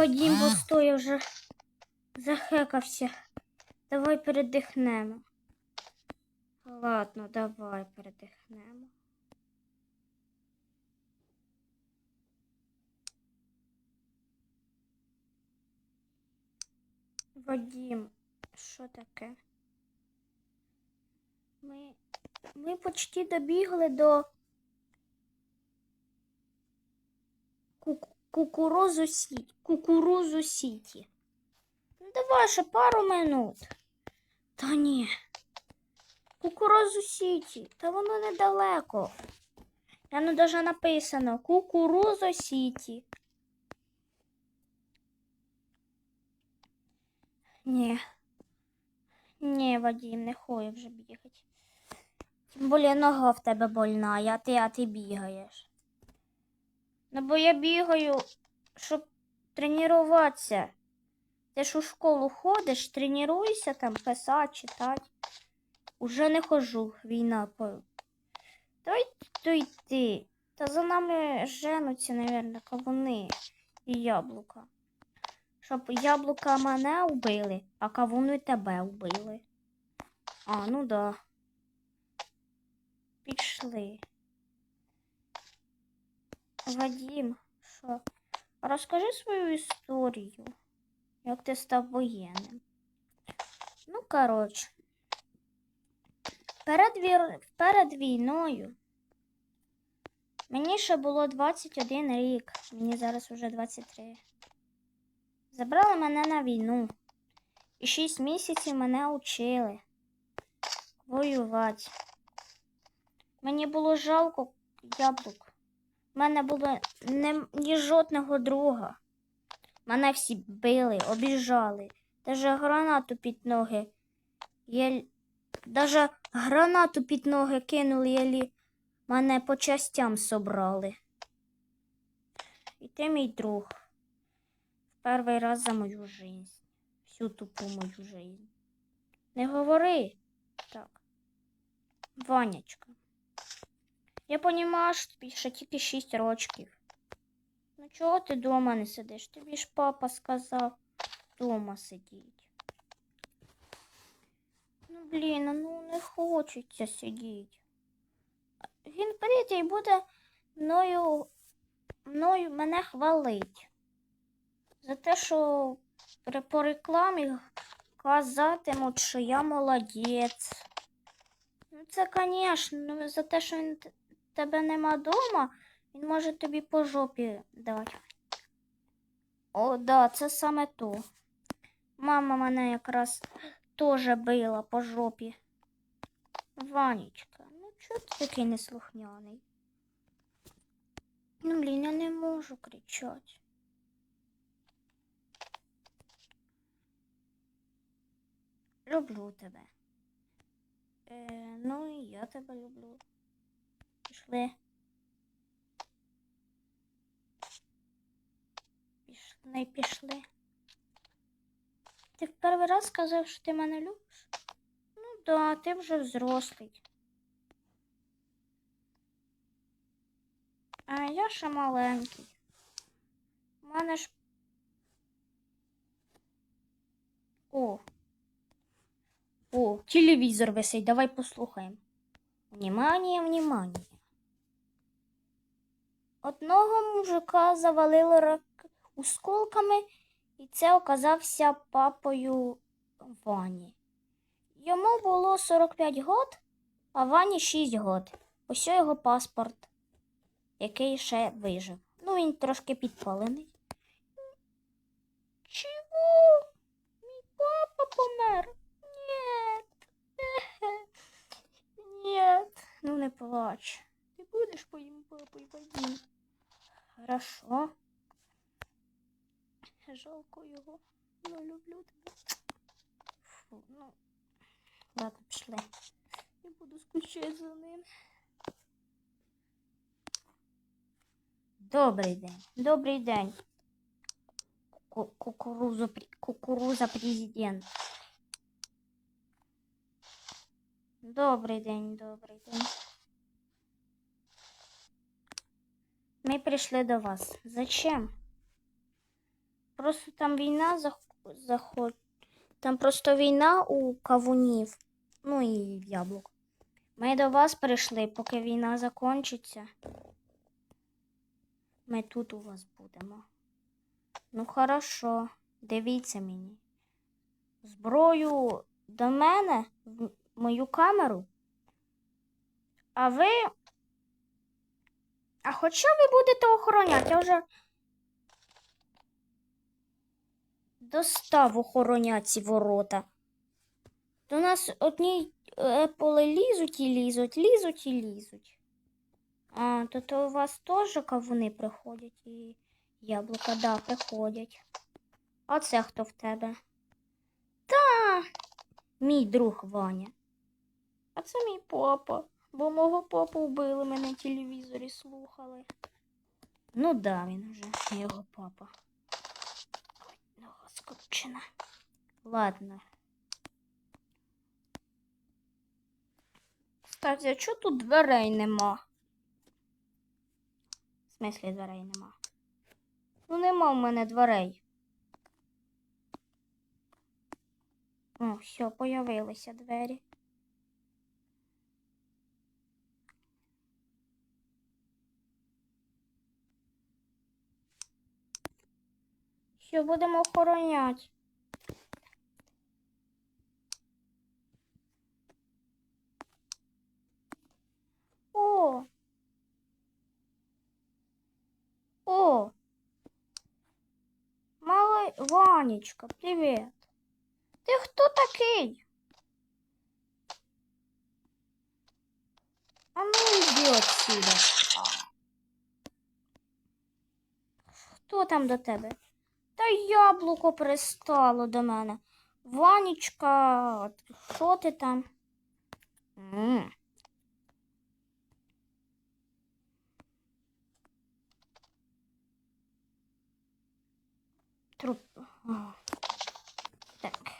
Вадім постой вже захекався. Давай передихнемо. Ладно, давай передихнемо. Вадім, що таке? Ми, ми почти добігли до кукурузу сіті. Кукурузу сіті. Ну, давай ще пару минут. Та ні. Кукурузу сіті. Та воно недалеко. Воно даже написано Кукурузу сіті. Ні. Ні, Вадим, не хочу вже бігати. Тим більше нога в тебе больна, а ти, а ти бігаєш. Ну, бо я бігаю, щоб тренуватися. Ти ж у школу ходиш, тренуйся там, писати, читати. Уже не хожу, війна по. Давай то йти. Та за нами женуться, мабуть, кавуни і яблука. Щоб яблука мене вбили, а кавуни тебе вбили. А, ну да. Пішли. Вадим, що? Розкажи свою історію, як ти став воєнним. Ну, коротше, перед, вір... перед війною мені ще було 21 рік, мені зараз уже 23. Забрали мене на війну. І 6 місяців мене учили воювати. Мені було жалко яблук. У мене було не, ні жодного друга. Мене всі били, обіжали. Даже гранату під ноги. Я... Даже гранату під ноги кинули, єлі мене по частям собрали. І ти мій друг. В перший раз за мою жизнь. Всю тупу мою жизнь. Не говори так. Ванечка. Я понімаю, що тобі ще тільки 6 рочків. Ну чого ти вдома не сидиш? Тобі ж папа сказав вдома сидіть. Ну, блін, ну не хочеться сидіти. Він прийде і буде мною, мною мене хвалить. За те, що по рекламі казатимуть, що я молодець. Ну, це, звісно, ну, за те, що він тебе нема вдома, він може тобі по жопі дати. О, да, це саме то. Мама мене якраз теж била по жопі. Ванечка, ну чого ти такий неслухняний? Ну, блін, я не можу кричати. Люблю тебе. Е, ну і я тебе люблю. Пішли. Пішли, пішли. Ти в перший раз сказав, що ти мене любиш? Ну да, ти вже взрослий. А я ще маленький. У мене ж. О. О, телевізор висить, давай послухаємо. Внимание, внимание. Одного мужика завалило рак осколками, і це оказався папою Вані. Йому було 45 год, а Вані 6 год. Ось його паспорт, який ще вижив. Ну, він трошки підпалений. Чого? Мій папа помер? Нет. Нет. Ну не плач. Ти будеш моїм папою Вадим? Хорошо. Жалко його. Я люблю тебе. Фу, ну. Ладно, пішли. Я буду скучати за ним. Добрий день. Добрий день. Ку- Кукуруза, кукуруза президент. Добрий день, добрий день. Ми прийшли до вас. Зачем? Просто там війна зах- заход. Там просто війна у кавунів. Ну і яблук. Ми до вас прийшли, поки війна закінчиться. Ми тут у вас будемо. Ну, хорошо, дивіться мені. Зброю до мене в мою камеру. А ви. А хоча ви будете охороняти, я вже достав охороняти ці ворота. До нас одні еполи лізуть і лізуть, лізуть і лізуть. А, то, то у вас теж кавуни приходять і яблука, да, приходять. А це хто в тебе? Та, мій друг Ваня. А це мій папа, бо мого папу вбили, мене в телевізорі слухали. Ну да, він вже його папа. Ой, нога. Ладно. Кстати, а чого тут дверей нема? В смислі дверей нема? Ну нема в мене дверей. О, все, появилися двері. Що будемо охороняти? О! О! Малий Ванечка, привіт. Ти хто такий? А ну йди отсюда. Хто там до тебе? Яблуко пристало до мене. Ванечка, що ти там? М. Труп. Так.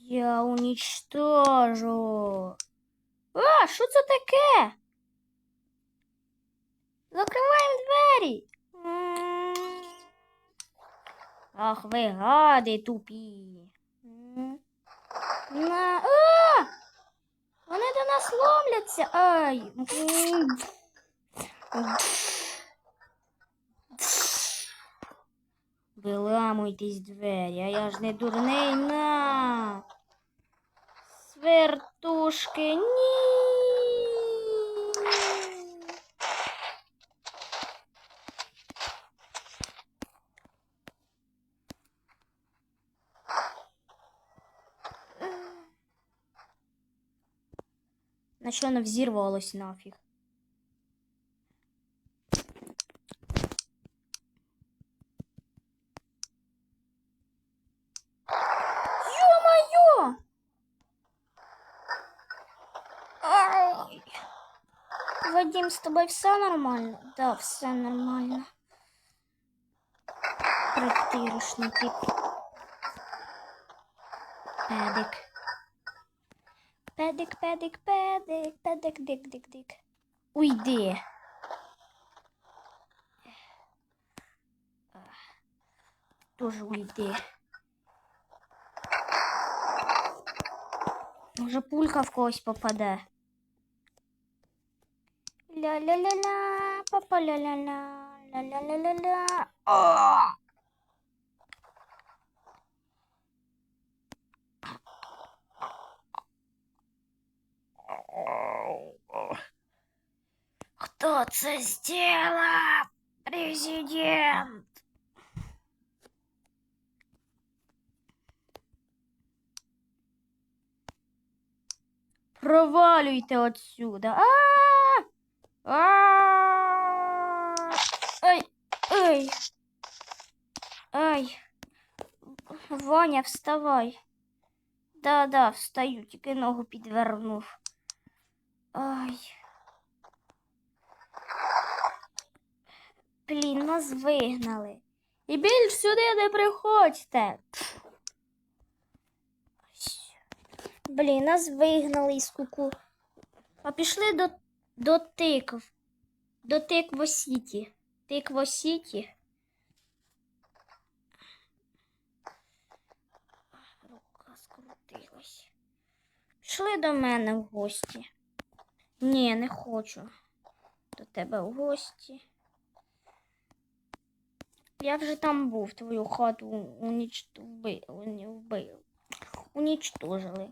Я уничтожу. А, що це таке? Закриваємо двері. Ах, ви гади тупі. На. А! Вони до нас ломляться. Ай. Виламуйтесь двері, а я ж не дурний на. Свертушки, ні. На що воно взірвалось нафіг? Ё-моё! Вадим, с тобой все нормально? Да, все нормально. Притирушний тип. Педик. Педик, педик, педик, педик, дик, дик, дик. Уйди. Тоже уйди. Може пулька в когось попаде. Ля-ля-ля-ля, папа ля-ля-ля, ля-ля-ля-ля-ля. А! Хто це зробив? Президент. Провалюйте отсюда. А! А! Ай! Ай! Ай! Ваня, вставай. Да-да, встаю, тільки ногу підвернув. Ай. Блін, нас вигнали. І більш сюди не приходьте. Блін, нас вигнали із куку. А пішли до, до тикв. До Тикво-Сіті. Тикво-Сіті. Рука скрутилась. Пішли до мене в гості. Ні, не хочу до тебе в гості. Я вже там був, твою хату уніч... вби... уні- Унічтожили.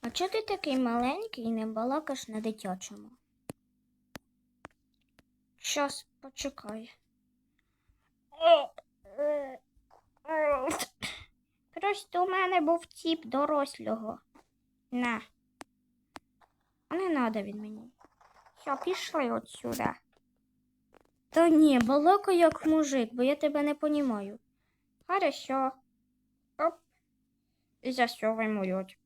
А чого ти такий маленький і не балакаш на дитячому? Щас, почекай. Просто у мене був тіп дорослого. На. А не надо від мені. Все, пішли отсюда. Та ні, балакай як мужик, бо я тебе не понімаю. Хорошо. Оп. І засовують.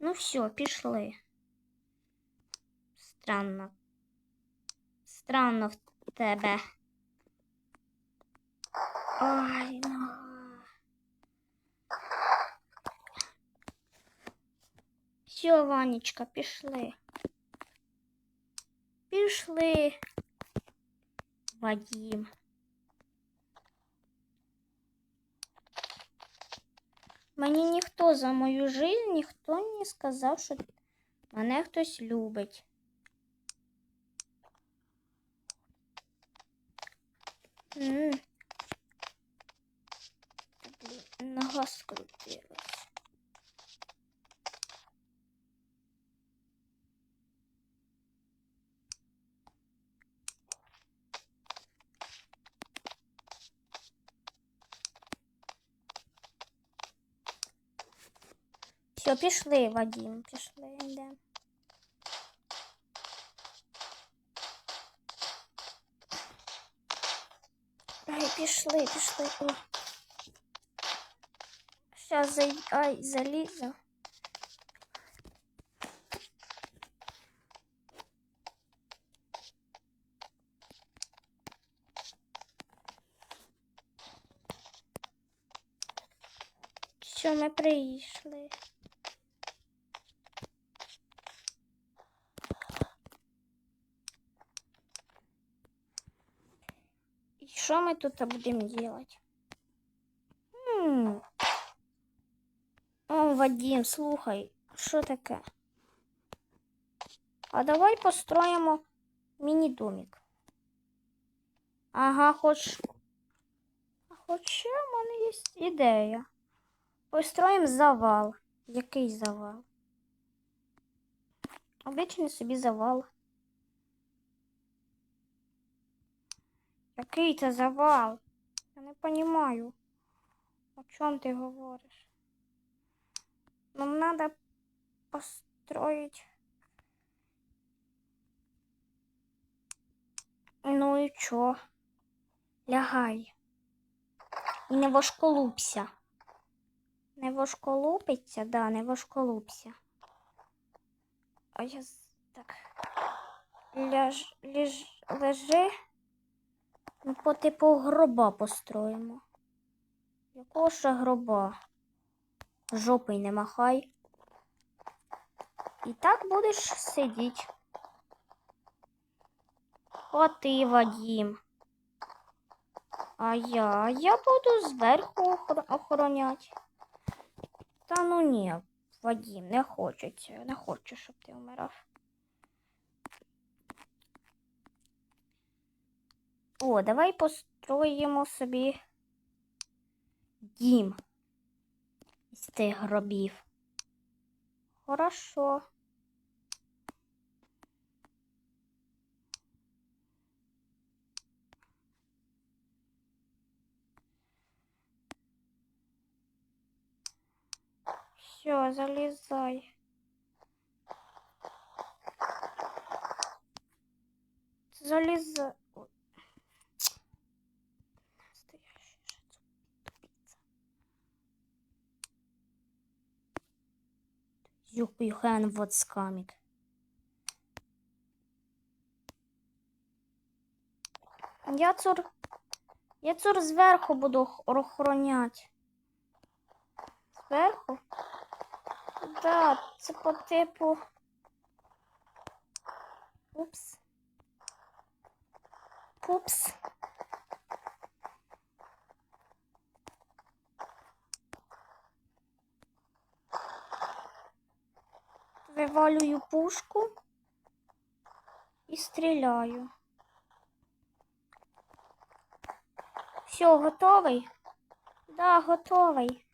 Ну все, пішли. Странно. Странно в тебе. Ой, ну. Все, Ванечка, пішли. Пішли. Вадим. Мені ніхто за мою жизнь, ніхто не сказав, що мене хтось любить. Блін, Нога скрутилась. Все, пішли, Вадим, пішли, йдемо. Ай, пішли, пішли. О. Сейчас зай... Ай, залізу. Що ми прийшли? Що ми тут будемо робити? Хм. О, Вадим, слухай, що таке? А давай построїмо міні-домик. Ага, хоч. Хоча в мене є ідея. Построїмо завал. Який завал? Обичний собі завал. Який це завал? Я не розумію. О чому ти говориш? Нам надо построить. Ну і чо? Лягай. І не вошколупся. Не вошколупиться, да, не вошколупся. А я так. Ляж, ліж, лежи. Ну, по типу гроба построїмо. Якого ще гроба? Жопи не махай. І так будеш сидіти. О ти, Вадим. А я, я буду зверху охороняти. Та ну ні, Вадим, не хочеться. Не хочу, щоб ти вмирав. О, давай построїмо собі дім з тих гробів. Хорошо. Все, залізай. Залізай. You, you can what's coming. Я цур... Я цур зверху буду ох- охороняти. Зверху? Да, це по типу Упс. Упс. Вивалюю пушку і стріляю. Все, готовий? Да, готовий.